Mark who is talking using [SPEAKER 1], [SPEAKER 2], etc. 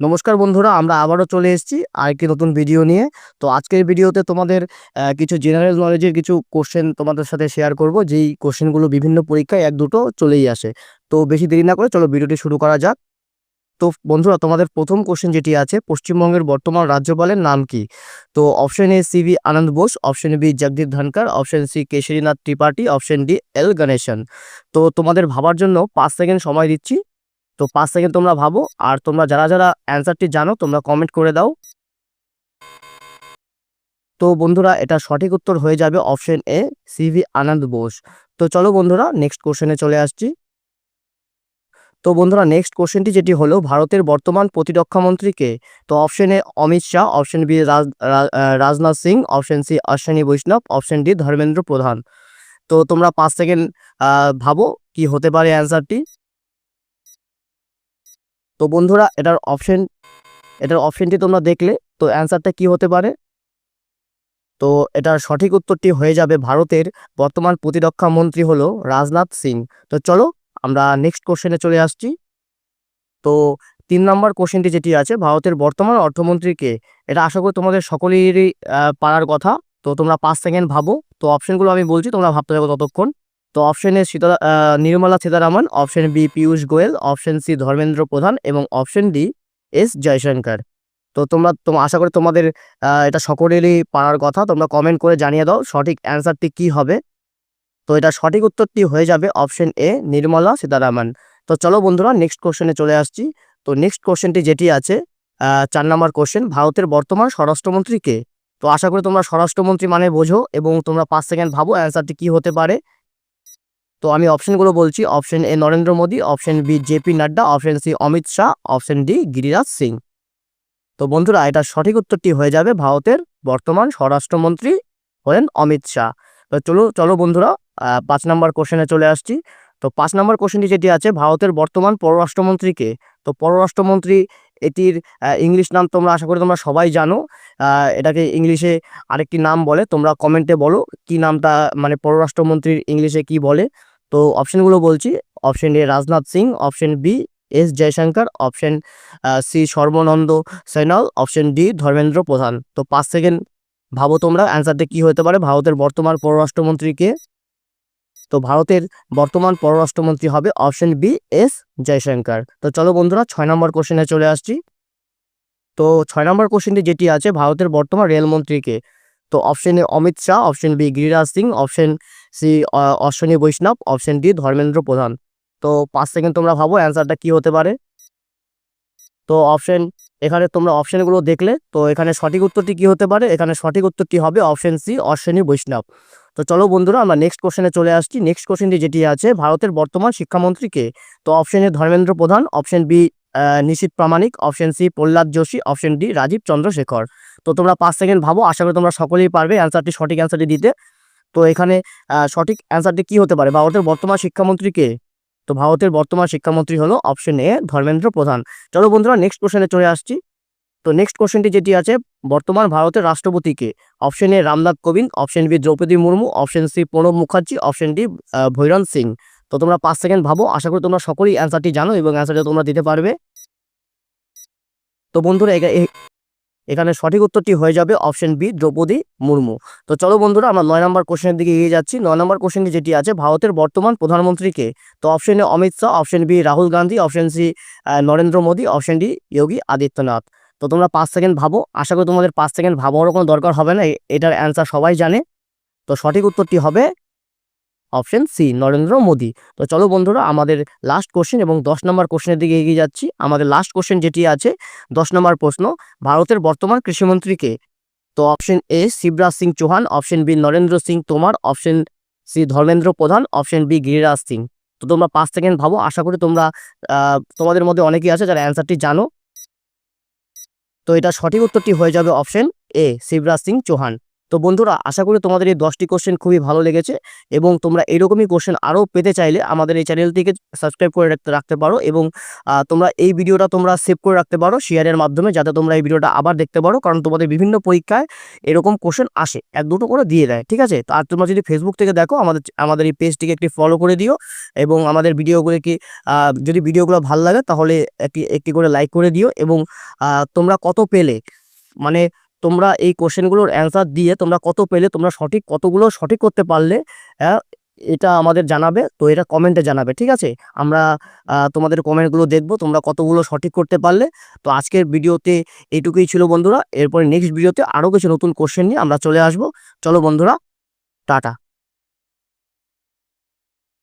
[SPEAKER 1] নমস্কার বন্ধুরা, আমরা আবারও চলে এসেছি আরেকটি নতুন ভিডিও নিয়ে। তো আজকের ভিডিওতে তোমাদের কিছু জেনারেল নলেজের কিছু কোশ্চেন তোমাদের সাথে শেয়ার করব। যেই কোশ্চেনগুলো বিভিন্ন পরীক্ষায় এক দুটো চলেই আসে। তো বেশি দেরি না করে চলো ভিডিওটি শুরু করা যাক। তো বন্ধুরা, তোমাদের প্রথম কোশ্চেন যেটি আছে, পশ্চিমবঙ্গের বর্তমান রাজ্যপালের নাম কি? তো option A C V Ananda Bose option B Jagdeep Dhankhar option C Kesharinath Tripathi option D L Ganesan. তো তোমাদের ভাবার জন্য পাঁচ সেকেন্ড সময় দিচ্ছি। তো পাঁচ সেকেন্ড তোমরা ভাবো, আর তোমরা যারা যারা অ্যান্সারটি জানো, তোমরা কমেন্ট করে দাও। তো বন্ধুরা, এটা সঠিক উত্তর হয়ে যাবে option A CV Ananda Bose. তো চলো বন্ধুরা নেক্সট কোশ্চেনে চলে আসছি। তো বন্ধুরা নেক্সট কোশ্চেনটি যেটি হলো, ভারতের বর্তমান প্রতিরক্ষা মন্ত্রীকে তো option A Amit Shah option B Raj Rajnath Singh option C Ashwini Vaishnaw option D Dharmendra Pradhan. তো তোমরা পাঁচ সেকেন্ড ভাবো, কি হতে পারে অ্যান্সারটি তো বন্ধুরা, এটার অপশন এটার অপশনটি তোমরা দেখলে, তো অ্যান্সারটা কি হতে পারে? তো এটার সঠিক উত্তরটি হয়ে যাবে ভারতের বর্তমান প্রতিরক্ষা মন্ত্রী হলো রাজনাথ সিং। তো চলো, আমরা নেক্সট কোশ্চেনে চলে আসছি। তো তিন নম্বর কোশ্চেনটি যেটি আছে, ভারতের বর্তমান অর্থমন্ত্রীকে এটা আশা করি তোমাদের সকলেরই পারার কথা। তো তোমরা পাঁচ সেকেন্ড ভাবো। তো অপশনগুলো আমি বলছি, তোমরা ভাবতে থাকো ততক্ষণ। তো option A Sita Nirmala Sitharaman option B Piyush Goyal option C Dharmendra Pradhan এবং অপশন ডি এস জয়শঙ্কর। তো তোমরা তোমরা আশা করি তোমাদের এটা সকলেরই পারার কথা। তোমরা কমেন্ট করে জানিয়ে দাও সঠিক অ্যান্সারটি কি হবে। তো এটা সঠিক উত্তরটি হয়ে যাবে অপশন এ নির্মলা সীতারামন। তো চলো বন্ধুরা নেক্সট কোশ্চেনে চলে আসছি। তো নেক্সট কোশ্চেনটি যেটি আছে চার নম্বর কোশ্চেন ভারতের বর্তমান স্বরাষ্ট্রমন্ত্রী কে? তো আশা করি তোমরা স্বরাষ্ট্রমন্ত্রী মানে বোঝো এবং তোমরা পাঁচ সেকেন্ড ভাবো অ্যান্সারটি কি হতে পারে। তো আমি অপশনগুলো বলছি। Option A Narendra Modi option B JP Nadda option C Amit Shah option D Giriraj Singh. তো বন্ধুরা, এটা সঠিক উত্তরটি হয়ে যাবে ভারতের বর্তমান স্বরাষ্ট্রমন্ত্রী হলেন অমিত শাহ। তো চলো চলো বন্ধুরা পাঁচ নম্বর কোশ্চেনে চলে আসছি। তো পাঁচ নম্বর কোশ্চেনটি যেটি আছে, ভারতের বর্তমান পররাষ্ট্রমন্ত্রীকে তো পররাষ্ট্রমন্ত্রী এটির ইংলিশ নাম তোমরা, আশা করি তোমরা সবাই জানো। এটাকে ইংলিশে আরেকটি নাম বলে, তোমরা কমেন্টে বলো, কি নামটা মানে পররাষ্ট্রমন্ত্রীর ইংলিশে কি বলে। তো অপশনগুলো বলছি। Option A Rajnath Singh option B S Jaishankar option C Sarbananda Sonowal option D Dharmendra Pradhan. তো পাঁচ সেকেন্ড ভাবো তোমরা অ্যান্সারটা কি হতে পারে? ভারতের বর্তমান পররাষ্ট্রমন্ত্রীকে। তো ভারতের বর্তমান পররাষ্ট্রমন্ত্রী হবে অপশন বি এস জয়শঙ্কর। তো চলো বন্ধুরা, ছয় নম্বর কোশ্চেনে চলে আসছি। তো ছয় নম্বর কোশ্চেনটি যেটি আছে, ভারতের বর্তমান রেলমন্ত্রীকে। তো option A Amit Shah option B Giriraj Singh option C Ashwini Vaishnaw option D Dharmendra Pradhan. তো পাঁচ সেকেন্ড তোমরা ভাবো অ্যান্সারটা কি হতে পারে। তো অপশন এখানে তোমরা অপশনগুলো দেখলে, তো এখানে সঠিক উত্তরটি কি হতে পারে? এখানে সঠিক উত্তরটি হবে অপশন সি অশ্বিনী বৈষ্ণব। তো চলো বন্ধুরা, আমরা নেক্সট কোশ্চেনে চলে আসছি। নেক্সট কোশ্চেনটি যেটি আছে, ভারতের বর্তমান শিক্ষামন্ত্রীকে তো option A Dharmendra Pradhan option B Nisith Pramanik option C Pralhad Joshi option D Rajeev Chandrasekhar. তো তোমরা পাঁচ সেকেন্ড ভাবো, আশা করি তোমরা সকলেই পারবে অ্যান্সারটি সঠিক অ্যান্সারটি দিতে। তো এখানে সঠিক অ্যান্সারটি কি হতে পারে? ভারতের বর্তমান শিক্ষামন্ত্রী কে? তো ভারতের বর্তমান শিক্ষামন্ত্রী হলো অপশন এ ধর্মেন্দ্র প্রধান। চলো বন্ধুরা নেক্সট কোশ্চেনে চলে আসছি। তো নেক্সট কোশ্চেনটি যেটি আছে, বর্তমান ভারতের রাষ্ট্রপতিকে option A Ramnath Kovind option B Droupadi Murmu option C Pranab Mukherjee option D Bhairon Singh. তো তোমরা পাঁচ সেকেন্ড ভাবো, আশা করি তোমরা সকলেই অ্যান্সারটি জানো এবং অ্যান্সারটা তোমরা দিতে পারবে। তো বন্ধুরা এখানে সঠিক উত্তরটি হয়ে যাবে অপশন বি দ্রৌপদী মুর্মু। তো চলো বন্ধুরা, আমরা নয় নম্বর কোশ্চেনের দিকে এগিয়ে যাচ্ছি। নয় নম্বর কোশ্চেনটি যেটি আছে, ভারতের বর্তমান প্রধানমন্ত্রীকে তো option A Amit Shah option B Rahul Gandhi option C Narendra Modi option D Yogi Adityanath. তো তোমরা পাঁচ সেকেন্ড ভাবো, আশা করি তোমাদের পাঁচ সেকেন্ড ভাবারও কোনো দরকার হবে না এটার অ্যান্সার সবাই জানে। তো সঠিক উত্তরটি হবে অপশন সি নরেন্দ্র মোদী। তো চলো বন্ধুরা, আমাদের লাস্ট কোশ্চেন এবং দশ নম্বর কোশ্চেনের দিকে এগিয়ে যাচ্ছি। আমাদের লাস্ট কোশ্চেন যেটি আছে, দশ নম্বর প্রশ্ন, ভারতের বর্তমান কৃষিমন্ত্রীকে তো option A Shivraj Singh Chouhan option B Narendra Singh Tomar option C Dharmendra Pradhan option B Giriraj Singh. তো তোমরা পাঁচ সেকেন্ড ভাবো, আশা করি তোমরা তোমাদের মধ্যে অনেকেই আছে যারা অ্যান্সারটি জানো। তো এটা সঠিক উত্তরটি হয়ে যাবে অপশন এ শিবরাজ সিং চৌহান। তো বন্ধুরা, আশা করি তোমাদের এই দশটি কোশ্চেন খুবই ভালো লেগেছে এবং তোমরা এরকমই কোশ্চেন আরও পেতে চাইলে আমাদের এই চ্যানেলটিকে সাবস্ক্রাইব করে রাখতে রাখতে পারো এবং তোমরা এই ভিডিওটা তোমরা সেভ করে রাখতে পারো শেয়ারের মাধ্যমে যাতে তোমরা এই ভিডিওটা আবার দেখতে পারো কারণ তোমাদের বিভিন্ন পরীক্ষায় এরকম কোশ্চেন আসে। এক দুটো করে দিয়ে দেয়, ঠিক আছে? আর তোমরা যদি ফেসবুক থেকে দেখো, আমাদের আমাদের এই পেজটিকে একটি ফলো করে দিও এবং আমাদের ভিডিওগুলোকে যদি ভিডিওগুলো ভালো লাগে তাহলে একটি একটি করে লাইক করে দিও এবং তোমরা কত পেলে? মানে তোমরা এই কোশ্চেনগুলোর অ্যান্সার দিয়ে তোমরা কত পেলে, তোমরা সঠিক কতগুলো সঠিক করতে পারলে এটা আমাদের জানাবে, তো এটা কমেন্টে জানাবে, ঠিক আছে? আমরা তোমাদের কমেন্টগুলো দেখব, তোমরা কতগুলো সঠিক করতে পারলে। তো আজকের ভিডিওতে এইটুকুই ছিল বন্ধুরা, এরপরে নেক্সট ভিডিওতে আরও কিছু নতুন কোশ্চেন নিয়ে আমরা চলে আসব। চলো বন্ধুরা, টাটা।